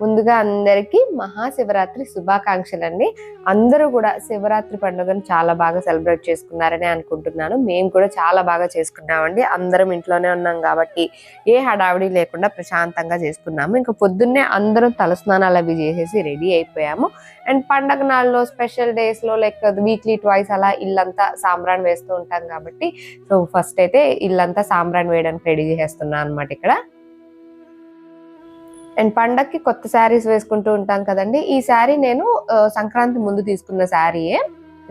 ముందుగా అందరికీ మహాశివరాత్రి శుభాకాంక్షలు అండి అందరూ కూడా శివరాత్రి పండుగను చాలా బాగా సెలబ్రేట్ చేసుకున్నారని అనుకుంటున్నాను. మేము కూడా చాలా బాగా చేసుకున్నామండి. అందరం ఇంట్లోనే ఉన్నాం కాబట్టి ఏ హడావిడి లేకుండా ప్రశాంతంగా చేసుకున్నాము. ఇంకా పొద్దున్నే అందరం తలస్నానాలు అవి చేసేసి రెడీ అయిపోయాము. అండ్ పండగ నాళ్ళలో స్పెషల్ డేస్లో లైక్ వీక్లీ ట్వైస్ అలా ఇల్లంతా సాంబ్రాన్ వేస్తూ ఉంటాం కాబట్టి సో ఫస్ట్ అయితే ఇల్లంతా సాంబ్రాన్ వేయడానికి రెడీ చేసేస్తున్నాను అనమాట ఇక్కడ. అండ్ పండక్కి కొత్త శారీస్ వేసుకుంటూ ఉంటాను కదండి. ఈ శారీ నేను సంక్రాంతి ముందు తీసుకున్న శారీయే.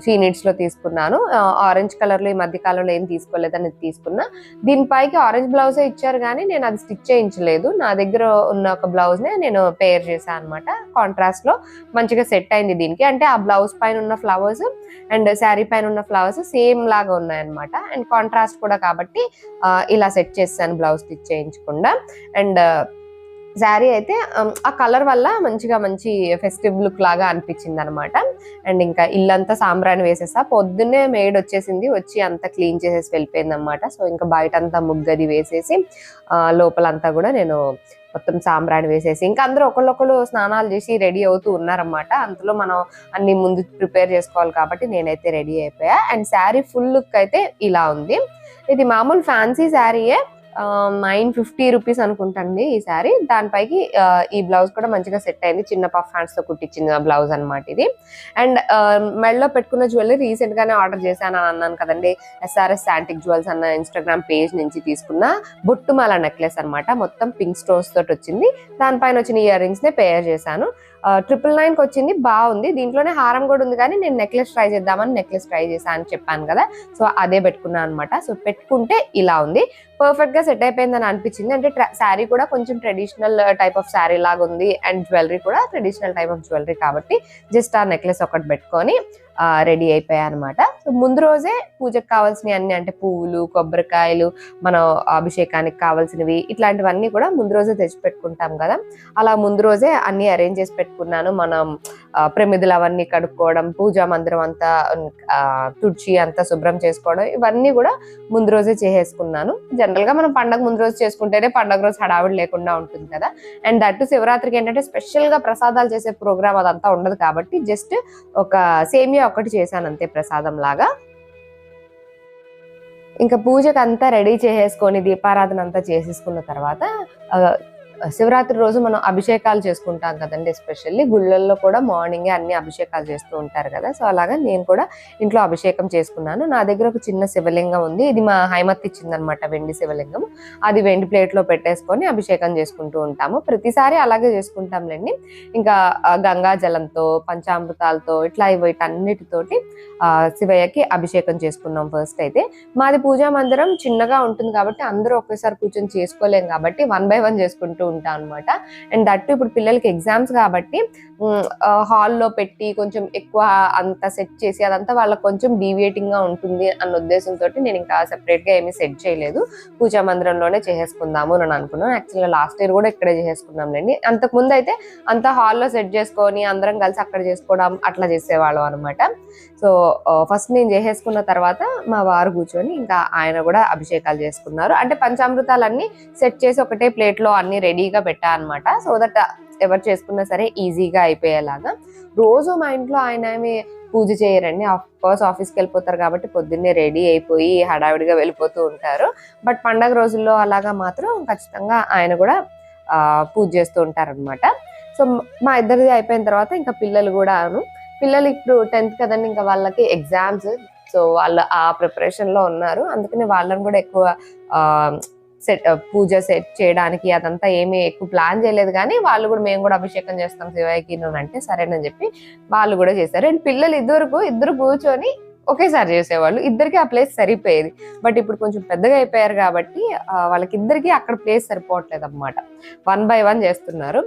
షీనిట్స్లో తీసుకున్నాను. ఆరెంజ్ కలర్లో ఈ మధ్య కాలంలో ఏం తీసుకోలేదని తీసుకున్నా. దీనిపైకి ఆరెంజ్ బ్లౌజే ఇచ్చారు కానీ నేను అది స్టిచ్ చేయించలేదు. నా దగ్గర ఉన్న ఒక బ్లౌజ్ నే నేను పేర్ చేశాను అనమాట కాంట్రాస్ట్లో మంచిగా సెట్ అయింది దీనికి. అంటే ఆ బ్లౌజ్ పైన ఉన్న ఫ్లవర్స్ అండ్ శారీ పైన ఉన్న ఫ్లవర్స్ సేమ్ లాగా ఉన్నాయన్నమాట. అండ్ కాంట్రాస్ట్ కూడా కాబట్టి ఇలా సెట్ చేస్తాను బ్లౌజ్ స్టిచ్ చేయించకుండా. అండ్ శారీ అయితే ఆ కలర్ వల్ల మంచిగా మంచి ఫెస్టివ్ లుక్ లాగా అనిపించింది అనమాట అండ్ ఇంకా ఇల్లంతా సాంబ్రాణి వేసేసా. పొద్దున్నే మేడ్ వచ్చేసింది వచ్చి అంతా క్లీన్ చేసేసి వెళ్ళిపోయింది అనమాట సో ఇంకా బయట అంతా ముగ్గది వేసేసి లోపలంతా కూడా నేను మొత్తం సాంబ్రాణి వేసేసి ఇంకా అందరూ ఒకళ్ళొకళ్ళు స్నానాలు చేసి రెడీ అవుతూ ఉన్నారన్నమాట అందులో మనం అన్ని ముందు ప్రిపేర్ చేసుకోవాలి కాబట్టి నేనైతే రెడీ అయిపోయా. అండ్ శారీ ఫుల్ లుక్ అయితే ఇలా ఉంది. ఇది మామూలు ఫ్యాన్సీ శారీయే. నైన్ ఫిఫ్టీ రూపీస్ అనుకుంటండి ఈ శారీ. దానిపైకి ఈ బ్లౌజ్ కూడా మంచిగా సెట్ అయింది. చిన్న పఫ్ హ్యాండ్స్తో కుట్టించిన బ్లౌజ్ అన్నమాట ఇది. అండ్ మెడలో పెట్టుకున్న జ్యువెలరీ రీసెంట్గానే ఆర్డర్ చేశాను అని అన్నాను కదండి. ఎస్ఆర్ఎస్ శాంటిక్ జ్యువెల్స్ అన్న ఇన్స్టాగ్రామ్ పేజ్ నుంచి తీసుకున్న బొట్టుమాల నెక్లెస్ అన్నమాట. మొత్తం పింక్ స్టోన్స్ తోటి వచ్చింది. దానిపైన వచ్చిన ఇయర్ రింగ్స్ నే పేర్ చేశాను. ట్రిపుల్ నైన్కి వచ్చింది బాగుంది. దీంట్లోనే హారం కూడా ఉంది కానీ నేను నెక్లెస్ ట్రై చేద్దామని నెక్లెస్ ట్రై చేశాను అని చెప్పాను కదా. సో అదే పెట్టుకున్నాను అనమాట సో పెట్టుకుంటే ఇలా ఉంది. పర్ఫెక్ట్గా సెట్ అయిపోయిందని అనిపించింది. అంటే శారీ కూడా కొంచెం ట్రెడిషనల్ టైప్ ఆఫ్ శారీ లాగా ఉంది. అండ్ జ్యువెలరీ కూడా ట్రెడిషనల్ టైప్ ఆఫ్ జ్యువెలరీ కాబట్టి జస్ట్ ఆ నెక్లెస్ ఒకటి పెట్టుకొని రెడీ అయిపోయాయి అనమాట సో ముందు రోజే పూజకు కావాల్సినవి అన్ని అంటే పువ్వులు కొబ్బరికాయలు మనం అభిషేకానికి కావాల్సినవి ఇట్లాంటివన్నీ కూడా ముందు రోజే తెచ్చి పెట్టుకుంటాం కదా. అలా ముందు రోజే అన్ని అరేంజ్ చేసి పెట్టుకున్నాను. మనం ప్రమిదలు అవన్నీ కడుక్కోవడం పూజా మందిరం అంతా ఆ, తుడిచి అంతా శుభ్రం చేసుకోవడం ఇవన్నీ కూడా ముందు రోజే చేసేసుకున్నాను. జనరల్గా మనం పండగ ముందు రోజు చేసుకుంటేనే పండగ రోజు హడావిడి లేకుండా ఉంటుంది కదా. అండ్ దట్టు శివరాత్రికి ఏంటంటే స్పెషల్గా ప్రసాదాలు చేసే ప్రోగ్రామ్ అదంతా ఉండదు కాబట్టి జస్ట్ ఒక సేమియా ఒకటి చేశాను అంతే ప్రసాదం లాగా. ఇంకా పూజకు అంతా రెడీ చేసేసుకొని దీపారాధన అంతా చేసేసుకున్న తర్వాత శివరాత్రి రోజు మనం అభిషేకాలు చేసుకుంటాం కదండి ఎస్పెషల్లీ గుళ్ళల్లో కూడా మార్నింగ్ అన్ని అభిషేకాలు చేస్తూ ఉంటారు కదా. సో అలాగా నేను కూడా ఇంట్లో అభిషేకం చేసుకున్నాను. నా దగ్గర ఒక చిన్న శివలింగం ఉంది. ఇది మా హైమత్ ఇచ్చిందనమాట వెండి శివలింగం అది వెండి ప్లేట్లో పెట్టేసుకొని అభిషేకం చేసుకుంటూ ఉంటాము. ప్రతిసారి అలాగే చేసుకుంటాంలేండి. ఇంకా గంగా జలంతో పంచామృతాలతో ఇట్లా వీటన్నిటితోటి శివయ్యకి అభిషేకం చేసుకున్నాం ఫస్ట్ అయితే. మాది పూజా మందిరం చిన్నగా ఉంటుంది కాబట్టి అందరూ ఒకేసారి కూర్చొని చేసుకోలేం కాబట్టి వన్ బై వన్ చేసుకుంటూ ఉంటాం అనమాట అండ్ దట్టు ఇప్పుడు పిల్లలకి ఎగ్జామ్స్ కాబట్టి హాల్లో పెట్టి కొంచెం ఎక్కువ అంత సెట్ చేసి అదంతా వాళ్ళకి కొంచెం డీవియేటింగ్గా ఉంటుంది అన్న ఉద్దేశంతో నేను ఇంకా సెపరేట్గా ఏమీ సెట్ చేయలేదు. పూజా మందిరంలోనే చేసేసుకుందాము అని అనుకున్నాను. యాక్చువల్గా లాస్ట్ ఇయర్ కూడా ఇక్కడే చేసేసుకున్నాంలేండి. అంతకుముందు అయితే అంత హాల్లో సెట్ చేసుకొని అందరం కలిసి అక్కడ చేసుకోవడం అట్లా చేసేవాళ్ళం అనమాట సో ఫస్ట్ నేను చేసేసుకున్న తర్వాత మా వారు కూర్చొని ఇంకా ఆయన కూడా అభిషేకాలు చేసుకున్నారు. అంటే పంచామృతాలన్నీ సెట్ చేసి ఒకటే ప్లేట్లో అన్ని రెడీగా పెట్టా అనమాట సో దట్ ఎవరు చేసుకున్నా సరే ఈజీగా అయిపోయేలాగా. రోజు మా ఇంట్లో ఆయన ఏమి పూజ చేయరండి. ఆఫ్ కోర్స్ ఆఫీస్కి వెళ్ళిపోతారు కాబట్టి పొద్దున్నే రెడీ అయిపోయి హడావిడిగా వెళ్ళిపోతూ ఉంటారు. బట్ పండగ రోజుల్లో అలాగా మాత్రం ఖచ్చితంగా ఆయన కూడా పూజ చేస్తూ ఉంటారనమాట సో మా ఇద్దరిది అయిపోయిన తర్వాత ఇంకా పిల్లలు కూడాను పిల్లలు ఇప్పుడు టెన్త్ కదండి ఇంకా వాళ్ళకి ఎగ్జామ్స్ సో వాళ్ళు ఆ ప్రిపరేషన్లో ఉన్నారు. అందుకని వాళ్ళని కూడా ఎక్కువ సెట్ uh, పూజ సెట్ చేయడానికి అదంతా ఏమీ ఎక్కువ ప్లాన్ చేయలేదు కానీ వాళ్ళు కూడా మేము కూడా అభిషేకం చేస్తాం శివయ్యకి అంటే సరేనని చెప్పి వాళ్ళు కూడా చేశారు. అండ్ పిల్లలు ఇద్దరు ఇద్దరు కూర్చొని ఒకేసారి చేసేవాళ్ళు. ఇద్దరికి ఆ ప్లేస్ సరిపోయేది. బట్ ఇప్పుడు కొంచెం పెద్దగా అయిపోయారు కాబట్టి వాళ్ళకి ఇద్దరికి అక్కడ ప్లేస్ సరిపోవట్లేదు అనమాట వన్ బై వన్ చేస్తున్నారు.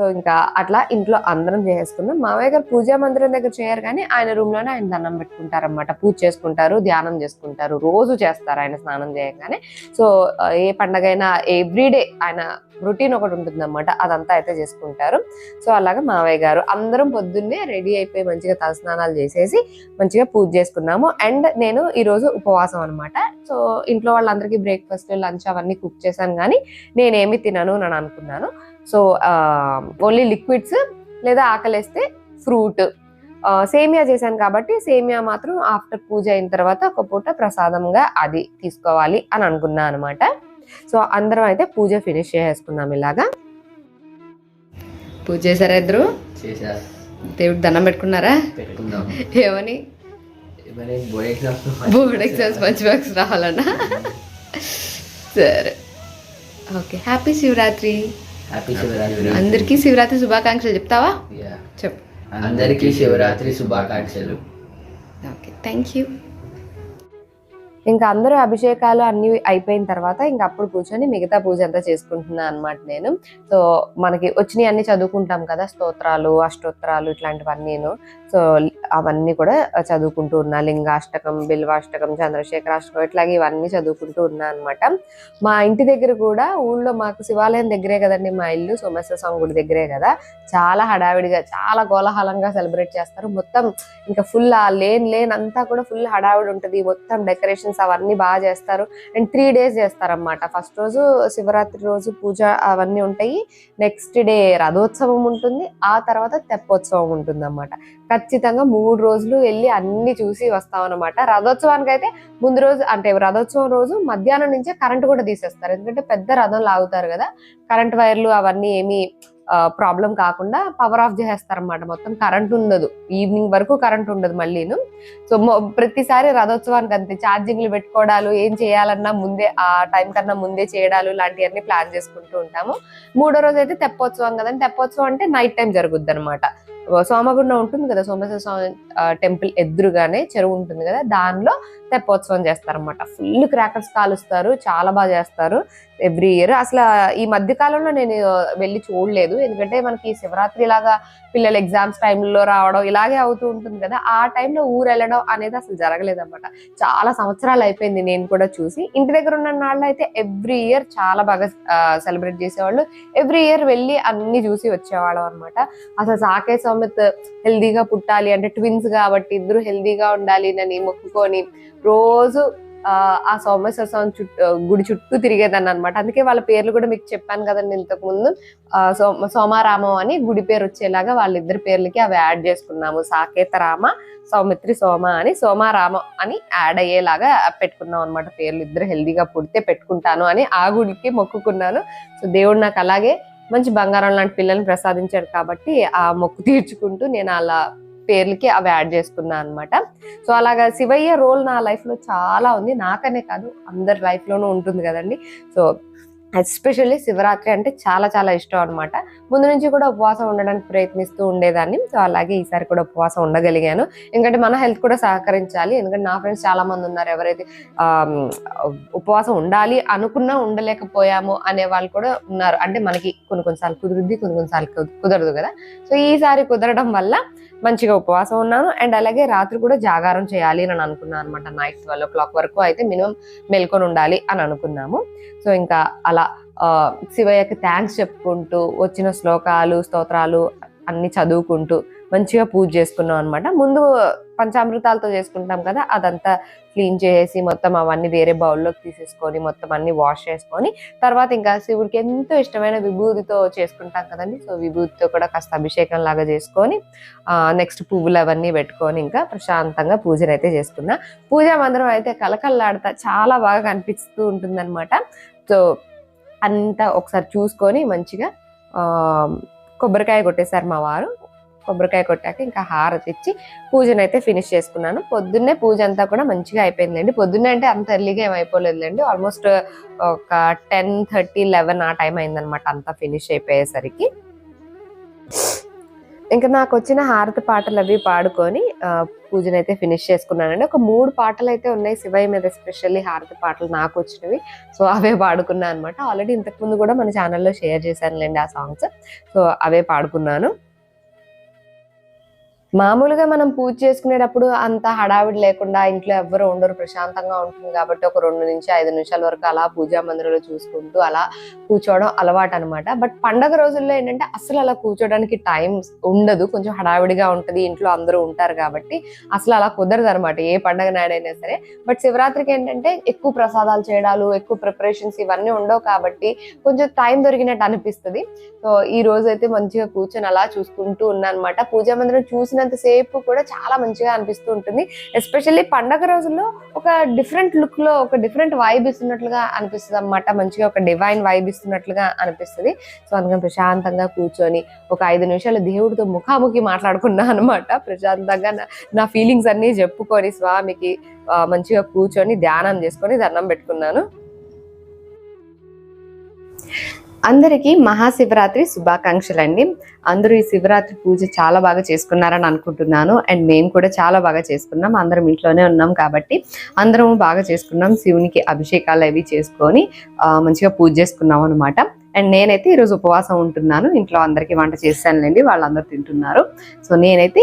సో ఇంకా అట్లా ఇంట్లో అందరం చేసుకున్నాం మామయ్య గారు పూజా మందిరం దగ్గర చేయరు కానీ ఆయన రూమ్లోనే ఆయన దండం పెట్టుకుంటారు అనమాట పూజ చేసుకుంటారు ధ్యానం చేసుకుంటారు రోజు చేస్తారు ఆయన స్నానం చేయగానే. సో ఆ, ఏ పండగైనా ఎవ్రీడే ఆయన రొటీన్ ఒకటి ఉంటుంది అనమాట అదంతా అయితే చేసుకుంటారు. సో అలాగా మావయ్య గారు అందరం పొద్దున్నే రెడీ అయిపోయి మంచిగా తలస్నానాలు చేసేసి మంచిగా పూజ చేసుకున్నాము. అండ్ నేను ఈరోజు ఉపవాసం అనమాట సో ఇంట్లో వాళ్ళందరికీ బ్రేక్ఫాస్ట్ లంచ్ అవన్నీ కుక్ చేశాను కానీ నేనేమి తినను అని అనుకున్నాను. సో ఓన్లీ లిక్విడ్స్ లేదా ఆకలేస్తే ఫ్రూట్ సేమియా చేశాను కాబట్టి సేమియా మాత్రం ఆఫ్టర్ పూజ అయిన తర్వాత ఒక పూట ప్రసాదంగా అది తీసుకోవాలి అని అనుకున్నాను అనమాట సో అందరం అయితే పూజ ఫినిష్ చేసేసుకున్నాం ఇలాగా. పూజ చేశారా ఇద్దరు? దేవుడు దండం పెట్టుకున్నారా? పెట్టుకుందాం. ఏమని? బోర్డ్ ఎగ్జామ్స్ మంచి మార్క్స్ రావాలన్నా సరే. ఓకే. హ్యాపీ శివరాత్రి. అందరికీ శివరాత్రి శుభాకాంక్షలు చెప్తావా. చెప్పు. అందరికీ శివరాత్రి శుభాకాంక్షలు. ఓకే థ్యాంక్ యూ ఇంకా అందరూ అభిషేకాలు అన్ని అయిపోయిన తర్వాత ఇంకా అప్పుడు కూర్చొని మిగతా పూజ అంతా చేసుకుంటున్నాను అనమాట నేను. సో మనకి వచ్చినవి అన్ని చదువుకుంటాం కదా స్తోత్రాలు అష్టోత్తరాలు ఇట్లాంటివన్నీ సో అవన్నీ కూడా చదువుకుంటూ ఉన్నా. లింగాష్టకం బిల్వాష్టకం చంద్రశేఖరాష్టకం ఇట్లాగే ఇవన్నీ చదువుకుంటూ ఉన్నా అనమాట మా ఇంటి దగ్గర కూడా ఊళ్ళో మాకు శివాలయం దగ్గరే కదండి మా ఇల్లు సోమేశ్వర స్వామి గుడి దగ్గరే కదా. చాలా హడావిడిగా చాలా కోలాహలంగా సెలబ్రేట్ చేస్తారు. మొత్తం ఇంకా ఫుల్ ఆ లేన్ లేన్ అంతా కూడా ఫుల్ హడావిడి ఉంటుంది. మొత్తం డెకరేషన్ డెకరేషన్స్ అవన్నీ బాగా చేస్తారు. అండ్ త్రీ డేస్ చేస్తారన్నమాట. ఫస్ట్ రోజు శివరాత్రి రోజు పూజ అవన్నీ ఉంటాయి. నెక్స్ట్ డే రథోత్సవం ఉంటుంది. ఆ తర్వాత తెప్పోత్సవం ఉంటుంది అన్నమాట ఖచ్చితంగా మూడు రోజులు వెళ్ళి అన్ని చూసి వస్తాం అనమాట రథోత్సవానికి అయితే ముందు రోజు అంటే రథోత్సవం రోజు మధ్యాహ్నం నుంచే కరెంట్ కూడా తీసేస్తారు. ఎందుకంటే పెద్ద రథం లాగుతారు కదా. కరెంట్ వైర్లు అవన్నీ ఏమి ప్రాబ్లం కాకుండా పవర్ ఆఫ్ చేసేస్తారనమాట మొత్తం కరెంట్ ఉండదు. ఈవినింగ్ వరకు కరెంట్ ఉండదు మళ్ళీను. సో ప్రతిసారి రథోత్సవానికి అంతే. ఛార్జింగ్లు పెట్టుకోవడాలు ఏం చేయాలన్నా ముందే ఆ టైం కన్నా ముందే చేయడాలు లాంటివన్నీ ప్లాన్ చేసుకుంటూ ఉంటాము. మూడో రోజు అయితే తెప్పోత్సవం కదండి తెప్పోత్సవం అంటే నైట్ టైం జరుగుద్ది అనమాట సోమగుండం ఉంటుంది కదా. సోమేశ్వర స్వామి టెంపుల్ ఎదురుగానే చెరువు ఉంటుంది కదా. దానిలో తెప్పోత్సవం చేస్తారనమాట ఫుల్ క్రాకర్స్ కాలుస్తారు. చాలా బాగా చేస్తారు. Every year. అసలు ఈ మధ్య కాలంలో నేను వెళ్ళి చూడలేదు. ఎందుకంటే మనకి శివరాత్రి లాగా పిల్లలు ఎగ్జామ్స్ టైంలో రావడం ఇలాగే అవుతూ ఉంటుంది కదా. ఆ టైంలో ఊరు వెళ్ళడం అనేది అసలు జరగలేదన్నమాట. చాలా సంవత్సరాలు అయిపోయింది నేను కూడా చూసి. ఇంటి దగ్గర ఉన్న నాళ్ళు అయితే ఎవ్రీ ఇయర్ చాలా బాగా సెలబ్రేట్ చేసేవాళ్ళు. ఎవ్రీ ఇయర్ వెళ్ళి అన్ని చూసి వచ్చేవాళ్ళం అనమాట అసలు సాకే సౌమిత్ హెల్దీగా పుట్టాలి అంటే ట్విన్స్ కాబట్టి ఇద్దరు హెల్దీగా ఉండాలి అని మొక్కుకొని రోజు ఆ, సోమేశ్వర స్వామి చుట్టూ గుడి చుట్టూ తిరిగేదాన్ని అనమాట అందుకే వాళ్ళ పేర్లు కూడా మీకు చెప్పాను కదండి ఇంతకు ముందు సోమ సోమారామం అని గుడి పేరు వచ్చేలాగా వాళ్ళిద్దరి పేర్లకి అవి యాడ్ చేసుకున్నాము. సాకేత రామ సౌమిత్రి సోమ అని సోమారామ అని యాడ్ అయ్యేలాగా పెట్టుకున్నాం అనమాట పేర్లు. ఇద్దరు హెల్దీగా పుడితే పెట్టుకుంటాను అని ఆ గుడికి మొక్కుకున్నాను. సో దేవుడు నాకు అలాగే మంచి బంగారం లాంటి పిల్లల్ని ప్రసాదించాడు కాబట్టి ఆ మొక్కు తీర్చుకుంటూ నేను అలా పేర్లకి అవి యాడ్ చేసుకున్నాను అనమాట సో అలాగా శివయ్య రోల్ నా లైఫ్లో చాలా ఉంది. నాకనే కాదు అందరి లైఫ్ లోనూ ఉంటుంది కదండి. సో ఎస్పెషల్లీ శివరాత్రి అంటే చాలా చాలా ఇష్టం అనమాట ముందు నుంచి కూడా ఉపవాసం ఉండడానికి ప్రయత్నిస్తూ ఉండేదాన్ని. సో అలాగే ఈసారి కూడా ఉపవాసం ఉండగలిగాను. ఎందుకంటే మన హెల్త్ కూడా సహకరించాలి. ఎందుకంటే నా ఫ్రెండ్స్ చాలా మంది ఉన్నారు. ఎవరైతే ఉపవాసం ఉండాలి అనుకున్నా ఉండలేకపోయాము అనే వాళ్ళు కూడా ఉన్నారు. అంటే మనకి కొన్ని కొన్నిసార్లు కుదురుద్ది కొన్ని కొన్నిసార్లు కుదరదు కదా. సో ఈసారి కుదరడం వల్ల మంచిగా ఉపవాసం ఉన్నాను. అండ్ అలాగే రాత్రి కూడా జాగారం చేయాలి అని అనుకున్నాను అనమాట నైట్ ట్వెల్వ్ ఓ క్లాక్ వరకు అయితే మినిమం మేల్కొని ఉండాలి అని అనుకున్నాము. సో ఇంకా అలా ఆ, శివయ్యకి థ్యాంక్స్ చెప్పుకుంటూ వచ్చిన శ్లోకాలు స్తోత్రాలు అన్ని చదువుకుంటూ మంచిగా పూజ చేసుకున్నాం అనమాట ముందు పంచామృతాలతో చేసుకుంటాం కదా అదంతా క్లీన్ చేసి మొత్తం అవన్నీ వేరే బౌల్లోకి తీసేసుకొని మొత్తం అన్ని వాష్ చేసుకొని తర్వాత ఇంకా శివుడికి ఎంతో ఇష్టమైన విభూతితో చేసుకుంటాం కదండి. సో విభూతితో కూడా కాస్త అభిషేకం లాగా చేసుకొని నెక్స్ట్ పువ్వులు అవన్నీ పెట్టుకొని ఇంకా ప్రశాంతంగా పూజను అయితే చేసుకున్నా. పూజా మందిరం అయితే కలకల్లాడతా చాలా బాగా కనిపిస్తూ ఉంటుందన్నమాట. సో అంతా ఒకసారి చూసుకొని మంచిగా కొబ్బరికాయ కొట్టేశారు మా వారు. కొబ్బరికాయ కొట్టాక ఇంకా హారతి ఇచ్చి పూజను అయితే ఫినిష్ చేసుకున్నాను. పొద్దున్నే పూజ అంతా కూడా మంచిగా అయిపోయిందండి పొద్దున్నే అంటే అంత ఎర్లీగా ఏం అయిపోలేదులేండి. ఆల్మోస్ట్ ఒక టెన్ థర్టీ లెవెన్ ఆ టైం అయిందనమాట అంతా ఫినిష్ అయిపోయేసరికి. ఇంకా నాకు వచ్చిన హారతి పాటలు అవి పాడుకొని పూజను అయితే ఫినిష్ చేసుకున్నానండి. ఒక మూడు పాటలు అయితే ఉన్నాయి శివయ్య మీద ఎస్పెషల్లీ హారతి పాటలు నాకు వచ్చినవి. సో అవే పాడుకున్నాను అనమాట ఆల్రెడీ ఇంతకుముందు కూడా మన ఛానల్లో షేర్ చేశానులేండి ఆ సాంగ్స్ సో అవే పాడుకున్నాను. మామూలుగా మనం పూజ చేసుకునేటప్పుడు అంత హడావిడి లేకుండా ఇంట్లో ఎవ్వరు ఉండరు ప్రశాంతంగా ఉంటుంది కాబట్టి ఒక రెండు నుంచి ఐదు నిమిషాల వరకు అలా పూజా మందిరంలో చూసుకుంటూ అలా కూర్చోవడం అలవాటు అనమాట బట్ పండగ రోజుల్లో ఏంటంటే అసలు అలా కూర్చోడానికి టైం ఉండదు కొంచెం హడావిడిగా ఉంటుంది ఇంట్లో అందరూ ఉంటారు కాబట్టి అసలు అలా కుదరదు అనమాట ఏ పండగ నాడైనా సరే. బట్ శివరాత్రికి ఏంటంటే ఎక్కువ ప్రసాదాలు చేయడాలు ఎక్కువ ప్రిపరేషన్స్ ఇవన్నీ ఉండవు కాబట్టి కొంచెం టైం దొరికినట్టు అనిపిస్తుంది. సో ఈ రోజు అయితే మంచిగా కూర్చొని అలా చూసుకుంటూ ఉన్నా అనమాట పూజా మందిరం చూసిన చూసినంత సేపు కూడా చాలా మంచిగా అనిపిస్తూ ఉంటుంది. ఎస్పెషల్లీ పండగ రోజుల్లో ఒక డిఫరెంట్ లుక్లో ఒక డిఫరెంట్ వైబ్ ఇస్తున్నట్లుగా అనిపిస్తుంది అనమాట మంచిగా ఒక డివైన్ వైబ్ ఇస్తున్నట్లుగా అనిపిస్తుంది. సో అందుకని ప్రశాంతంగా కూర్చొని ఒక ఐదు నిమిషాలు దేవుడితో ముఖాముఖి మాట్లాడుకున్నా అనమాట ప్రశాంతంగా నా- ఫీలింగ్స్ అన్ని చెప్పుకొని స్వామికి మంచిగా కూర్చొని ధ్యానం చేసుకొని దండం పెట్టుకున్నాను. అందరికీ మహాశివరాత్రి శుభాకాంక్షలు అండి అందరూ ఈ శివరాత్రి పూజ చాలా బాగా చేసుకున్నారని అనుకుంటున్నాను. అండ్ మేము కూడా చాలా బాగా చేసుకున్నాం. అందరం ఇంట్లోనే ఉన్నాం కాబట్టి అందరం బాగా చేసుకున్నాం. శివునికి అభిషేకాలు అవి చేసుకొని మంచిగా పూజ చేసుకున్నాం అనమాట అండ్ నేనైతే ఈరోజు ఉపవాసం ఉంటున్నాను. ఇంట్లో అందరికీ వంట చేశానులేండి వాళ్ళందరూ తింటున్నారు. సో నేనైతే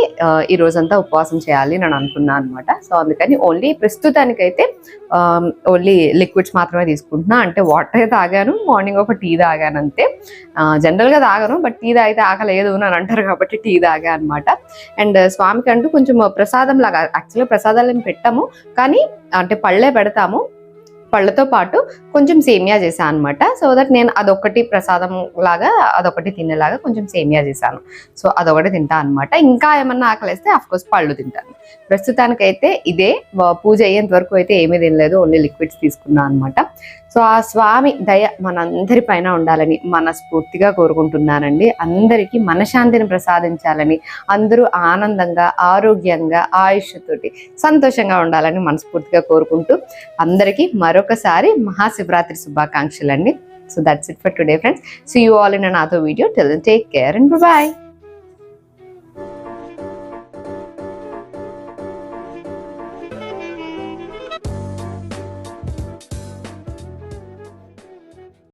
ఈ రోజంతా ఉపవాసం చేయాలి నేను అనుకున్నాను అనమాట సో అందుకని ఓన్లీ ప్రస్తుతానికైతే ఓన్లీ లిక్విడ్స్ మాత్రమే తీసుకుంటున్నా. అంటే వాటర్ తాగాను మార్నింగ్ ఒక టీ తాగాను అంతే. జనరల్గా తాగను బట్ టీ తాగితే ఆకలేదు అని అంటారు కాబట్టి టీ తాగా అనమాట అండ్ స్వామికి అంటూ కొంచెం ప్రసాదం లాగా యాక్చువల్గా ప్రసాదాలు ఏం పెట్టాము. కానీ అంటే పళ్ళే పెడతాము. పళ్ళతో పాటు కొంచెం సేమియా చేశాను అనమాట సో దట్ నేను అదొకటి ప్రసాదం లాగా అదొకటి తినేలాగా కొంచెం సేమియా చేశాను. సో అదొకటి తింటా అనమాట ఇంకా ఏమన్నా ఆకలిస్తే అఫ్ కోర్స్ పళ్ళు తింటాను. ప్రస్తుతానికైతే ఇదే పూజ అయ్యేంత వరకు అయితే ఏమీ తినలేదు ఓన్లీ లిక్విడ్స్ తీసుకున్నాను అనమాట సో ఆ స్వామి దయ మనందరి పైన ఉండాలని మనస్ఫూర్తిగా కోరుకుంటున్నానండి. అందరికీ మనశాంతిని ప్రసాదించాలని అందరూ ఆనందంగా ఆరోగ్యంగా ఆయుష్తోటి సంతోషంగా ఉండాలని మనస్ఫూర్తిగా కోరుకుంటూ అందరికీ మరొకసారి మహాశివరాత్రి శుభాకాంక్షలు అండి so that's it for today friends see you all in నాతో video tell take care and bye